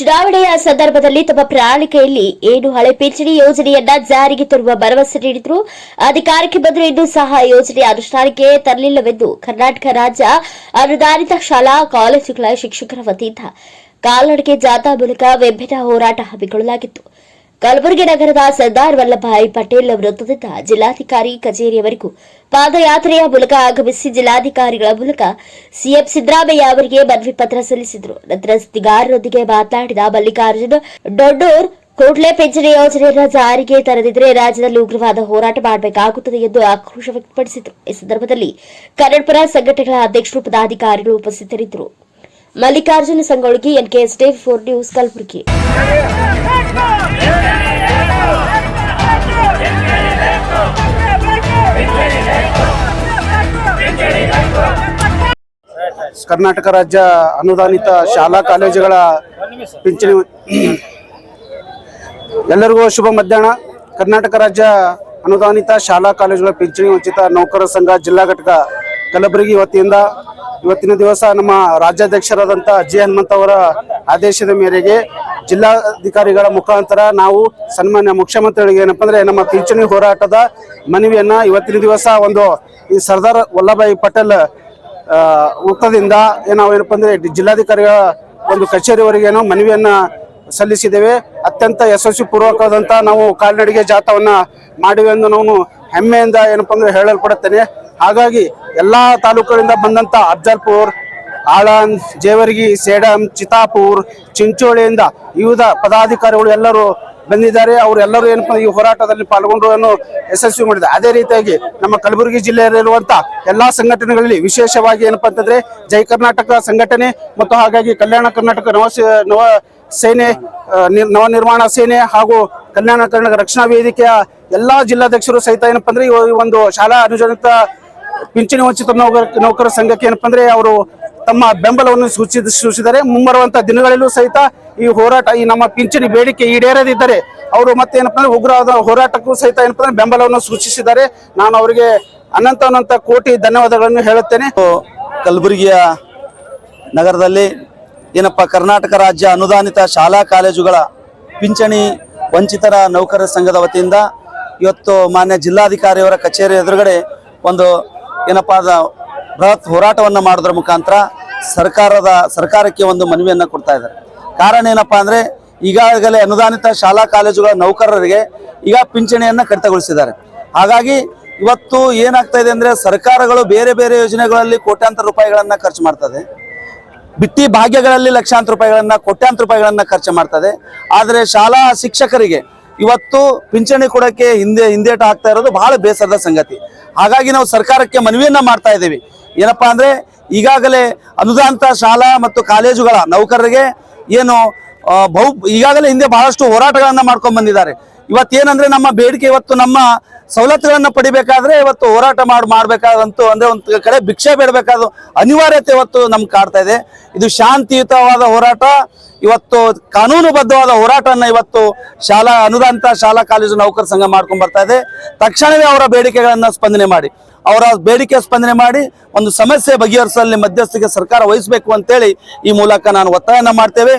ಚುನಾವಣೆಯ ಸಂದರ್ಭದಲ್ಲಿ ತಮ್ಮ ಪ್ರಣಾಳಿಕೆಯಲ್ಲಿ ಏನು ಹಳೆ ಪಿಂಚಣಿ ಯೋಜನೆಯನ್ನ ಜಾರಿಗೆ ತರುವ ಭರವಸೆ ನೀಡಿದ್ರು? ಅಧಿಕಾರಕ್ಕೆ ಬಂದರೂ ಇನ್ನೂ ಸಹ ಯೋಜನೆ ಅನುಷ್ಠಾನಕ್ಕೆ ತರಲಿಲ್ಲವೆಂದು ಕರ್ನಾಟಕ ರಾಜ್ಯ ಅನುದಾನಿತ ಶಾಲಾ ಕಾಲೇಜುಗಳ ಶಿಕ್ಷಕರ ವತಿಯಿಂದ ಕಾಲ್ನಡಿಗೆ ಜಾಥಾ ಮೂಲಕ ವಿಭಿನ್ನ ಹೋರಾಟ ಹಮ್ಮಿಕೊಳ್ಳಲಾಗಿತ್ತು. ಕಲಬುರಗಿ ನಗರದ ಸರ್ದಾರ್ ವಲ್ಲಭಾಯಿ ಪಟೇಲ್ ವೃತ್ತದಿಂದ ಜಿಲ್ಲಾಧಿಕಾರಿ ಕಚೇರಿಯವರೆಗೂ ಪಾದಯಾತ್ರೆಯ ಮೂಲಕ ಆಗಮಿಸಿ ಜಿಲ್ಲಾಧಿಕಾರಿಗಳ ಮೂಲಕ ಸಿಎಂ ಸಿದ್ದರಾಮಯ್ಯ ಅವರಿಗೆ ಮನವಿ ಪತ್ರ ಸಲ್ಲಿಸಿದರು. ನಂತರ ಸುದ್ದಿಗಾರರೊಂದಿಗೆ ಮಾತನಾಡಿದ ಮಲ್ಲಿಕಾರ್ಜುನ್ ಡೊಡ್ಡೂರ್ ಕೂಡಲೇ ಪಿಂಚಣಿ ಯೋಜನೆಯನ್ನು ಜಾರಿಗೆ ತರದಿದ್ರೆ ರಾಜ್ಯದಲ್ಲಿ ಉಗ್ರವಾದ ಹೋರಾಟ ಮಾಡಬೇಕಾಗುತ್ತದೆ ಎಂದು ಆಕ್ರೋಶ ವ್ಯಕ್ತಪಡಿಸಿದರು. ಈ ಸಂದರ್ಭದಲ್ಲಿ ಕನ್ನಡಪರ ಸಂಘಟನೆಗಳ ಅಧ್ಯಕ್ಷರು, ಪದಾಧಿಕಾರಿಗಳು ಉಪಸ್ಥಿತರಿದ್ದರು. Mallikarjuna Sangolgi NKS TV four news Kalaburagi. Karnataka ರಾಜ್ಯ ಅನುದಾನಿತ ಶಾಲಾ ಕಾಲೇಜುಗಳ ಪಿಂಚಣಿ ಎಲ್ಲರಿಗೂ ಶುಭ ಮಧ್ಯಾಹ್ನ. ಕರ್ನಾಟಕ ರಾಜ್ಯ ಅನುದಾನಿತ ಶಾಲಾ ಕಾಲೇಜುಗಳ ಪಿಂಚಣಿ ವಂಚಿತ ನೌಕರರ ಸಂಘ ಜಿಲ್ಲಾ ಘಟಕ ಕಲಬುರಗಿ ವತಿಯಿಂದ ಇವತ್ತಿನ ದಿವಸ ನಮ್ಮ ರಾಜ್ಯಾಧ್ಯಕ್ಷರಾದಂಥ ಜಿ ಹನುಮಂತ ಅವರ ಆದೇಶದ ಮೇರೆಗೆ ಜಿಲ್ಲಾಧಿಕಾರಿಗಳ ಮುಖಾಂತರ ನಾವು ಸನ್ಮಾನ್ಯ ಮುಖ್ಯಮಂತ್ರಿಗಳಿಗೆ ಏನಪ್ಪ ಅಂದ್ರೆ ನಮ್ಮ ಪಿಂಚಣಿ ಹೋರಾಟದ ಮನವಿಯನ್ನ ಇವತ್ತಿನ ದಿವಸ ಒಂದು ಈ ಸರ್ದಾರ್ ವಲ್ಲಭಾಯಿ ಪಟೇಲ್ ವೃತ್ತದಿಂದ ನಾವು ಏನಪ್ಪ ಅಂದ್ರೆ ಜಿಲ್ಲಾಧಿಕಾರಿಗಳ ಒಂದು ಕಚೇರಿವರೆಗೆ ಏನೋ ಮನವಿಯನ್ನ ಸಲ್ಲಿಸಿದ್ದೇವೆ. ಅತ್ಯಂತ ಯಶಸ್ವಿ ಪೂರ್ವಕವಾದಂತ ನಾವು ಕಾಲ್ನಡಿಗೆ ಜಾಥವನ್ನ ಮಾಡಿವೆ ಎಂದು ನಾವು ಹೆಮ್ಮೆಯಿಂದ ಏನಪ್ಪ ಅಂದ್ರೆ ಹೇಳಲ್ಪಡುತ್ತೇನೆ. ಹಾಗಾಗಿ ಎಲ್ಲಾ ತಾಲೂಕುಗಳಿಂದ ಬಂದಂತ ಅಫ್ಜಲ್ಪುರ್ ಆಳಂದ್ ಜೇವರ್ಗಿ, ಸೇಡಂ, ಚಿತಾಪುರ್, ಚಿಂಚೋಳಿಯಿಂದ ವಿವಿಧ ಪದಾಧಿಕಾರಿಗಳು ಎಲ್ಲರೂ ಬಂದಿದ್ದಾರೆ. ಅವರೆಲ್ಲರೂ ಏನಪ್ಪ ಈ ಹೋರಾಟದಲ್ಲಿ ಪಾಲ್ಗೊಂಡು ಯಶಸ್ವಿ ಮಾಡಿದೆ ಅದೇ ರೀತಿಯಾಗಿ ನಮ್ಮ ಕಲಬುರಗಿ ಜಿಲ್ಲೆಯಲ್ಲಿರುವಂತಹ ಎಲ್ಲಾ ಸಂಘಟನೆಗಳಲ್ಲಿ ವಿಶೇಷವಾಗಿ ಏನಪ್ಪಾ ಅಂತಂದ್ರೆ ಜೈ ಕರ್ನಾಟಕ ಸಂಘಟನೆ ಮತ್ತು ಹಾಗಾಗಿ ಕಲ್ಯಾಣ ಕರ್ನಾಟಕ ನವ ನವ ಸೇನೆ ನವ ನಿರ್ಮಾಣ ಸೇನೆ ಹಾಗೂ ಕಲ್ಯಾಣ ಕರ್ನಾಟಕ ರಕ್ಷಣಾ ವೇದಿಕೆಯ ಎಲ್ಲಾ ಜಿಲ್ಲಾಧ್ಯಕ್ಷರು ಸಹಿತ ಏನಪ್ಪ ಅಂದ್ರೆ ಈ ಒಂದು ಶಾಲಾ ಅನುಜನಿತ ಪಿಂಚಣಿ ವಂಚಿತ ನೌಕರ ನೌಕರ ಸಂಘಕ್ಕೆ ಏನಪ್ಪಾ ಅಂದ್ರೆ ಅವರು ತಮ್ಮ ಬೆಂಬಲವನ್ನು ಸೂಚಿಸ ಸೂಚಿಸಿದರೆ ಮುಂಬರುವಂತ ದಿನಗಳಲ್ಲೂ ಸಹಿತ ಈ ಹೋರಾಟ, ಈ ನಮ್ಮ ಪಿಂಚಣಿ ಬೇಡಿಕೆ ಈಡೇರದಿದ್ದರೆ ಅವರು ಮತ್ತೆ ಏನಪ್ಪಾ ಅಂದ್ರೆ ಉಗ್ರವಾದ ಹೋರಾಟಕ್ಕೂ ಸಹಿತ ಏನಪ್ಪಾ ಅಂದ್ರೆ ಬೆಂಬಲವನ್ನು ಸೂಚಿಸಿದ್ದಾರೆ. ನಾನು ಅವರಿಗೆ ಅನಂತ ಅನಂತ ಕೋಟಿ ಧನ್ಯವಾದಗಳನ್ನು ಹೇಳುತ್ತೇನೆ. ಕಲಬುರಗಿಯ ನಗರದಲ್ಲಿ ಏನಪ್ಪ ಕರ್ನಾಟಕ ರಾಜ್ಯ ಅನುದಾನಿತ ಶಾಲಾ ಕಾಲೇಜುಗಳ ಪಿಂಚಣಿ ವಂಚಿತರ ನೌಕರರ ಸಂಘದ ವತಿಯಿಂದ ಇವತ್ತು ಮಾನ್ಯ ಜಿಲ್ಲಾಧಿಕಾರಿಯವರ ಕಚೇರಿ ಎದುರುಗಡೆ ಒಂದು ಏನಪ್ಪ ಬೃಹತ್ ಹೋರಾಟವನ್ನು ಮಾಡೋದ್ರ ಮುಖಾಂತರ ಸರ್ಕಾರದ ಸರ್ಕಾರಕ್ಕೆ ಒಂದು ಮನವಿಯನ್ನು ಕೊಡ್ತಾ ಇದ್ದಾರೆ. ಕಾರಣ ಏನಪ್ಪಾ ಅಂದರೆ ಈಗಾಗಲೇ ಅನುದಾನಿತ ಶಾಲಾ ಕಾಲೇಜುಗಳ ನೌಕರರಿಗೆ ಈಗ ಪಿಂಚಣಿಯನ್ನು ಕಡಿತಗೊಳಿಸಿದ್ದಾರೆ. ಹಾಗಾಗಿ ಇವತ್ತು ಏನಾಗ್ತಾ ಇದೆ ಅಂದರೆ ಸರ್ಕಾರಗಳು ಬೇರೆ ಬೇರೆ ಯೋಜನೆಗಳಲ್ಲಿ ಕೋಟ್ಯಾಂತರ ರೂಪಾಯಿಗಳನ್ನು ಖರ್ಚು ಮಾಡ್ತದೆ. ಬಿಟ್ಟಿ ಭಾಗ್ಯಗಳಲ್ಲಿ ಲಕ್ಷಾಂತರ ರೂಪಾಯಿಗಳನ್ನು, ಕೋಟ್ಯಾಂತರ ರೂಪಾಯಿಗಳನ್ನು ಖರ್ಚು ಮಾಡ್ತದೆ. ಆದರೆ ಶಾಲಾ ಶಿಕ್ಷಕರಿಗೆ ಇವತ್ತು ಪಿಂಚಣಿ ಕೊಡೋಕ್ಕೆ ಹಿಂದೆ ಹಿಂದೇಟು ಆಗ್ತಾ ಇರೋದು ಬಹಳ ಬೇಸರದ ಸಂಗತಿ. ಹಾಗಾಗಿ ನಾವು ಸರ್ಕಾರಕ್ಕೆ ಮನವಿಯನ್ನು ಮಾಡ್ತಾ ಇದ್ದೀವಿ. ಏನಪ್ಪಾ ಅಂದ್ರೆ ಈಗಾಗಲೇ ಅನುದಾನಿತ ಶಾಲಾ ಮತ್ತು ಕಾಲೇಜುಗಳ ನೌಕರರಿಗೆ ಏನು ಬಹು, ಈಗಾಗಲೇ ಹಿಂದೆ ಬಹಳಷ್ಟು ಹೋರಾಟಗಳನ್ನು ಮಾಡ್ಕೊಂಡ್ ಬಂದಿದ್ದಾರೆ. ಇವತ್ತೇನಂದ್ರೆ ನಮ್ಮ ಬೇಡಿಕೆ ಇವತ್ತು ನಮ್ಮ ಸವಲತ್ತುಗಳನ್ನು ಪಡಿಬೇಕಾದ್ರೆ ಇವತ್ತು ಹೋರಾಟ ಮಾಡಿ, ಮಾಡ್ಬೇಕಾದಂತೂ ಅಂದ್ರೆ ಒಂದು ಕಡೆ ಭಿಕ್ಷೆ ಬೇಡಬೇಕಾದ ಅನಿವಾರ್ಯತೆ ಇವತ್ತು ನಮ್ಗೆ ಕಾಡ್ತಾ ಇದೆ. ಇದು ಶಾಂತಿಯುತವಾದ ಹೋರಾಟ, ಇವತ್ತು ಕಾನೂನುಬದ್ಧವಾದ ಹೋರಾಟವನ್ನು ಇವತ್ತು ಶಾಲಾ, ಅನುದಾನಿತ ಶಾಲಾ, ಕಾಲೇಜು ನೌಕರ ಸಂಘ ಮಾಡ್ಕೊಂಡು ಬರ್ತಾ ಇದೆ. ತಕ್ಷಣವೇ ಅವರ ಬೇಡಿಕೆಗಳನ್ನು ಸ್ಪಂದನೆ ಮಾಡಿ. ಅವರ ಬೇಡಿಕೆ ಸ್ಪಂದನೆ ಮಾಡಿ ಒಂದು ಸಮಸ್ಯೆ ಬಗೆಹರಿಸಲ್ಲಿ ಮಧ್ಯಸ್ಥಿಕೆ ಸರ್ಕಾರ ವಹಿಸಬೇಕು ಅಂತೇಳಿ ಈ ಮೂಲಕ ನಾನು ಒತ್ತಾಯನ ಮಾಡ್ತೇವೆ.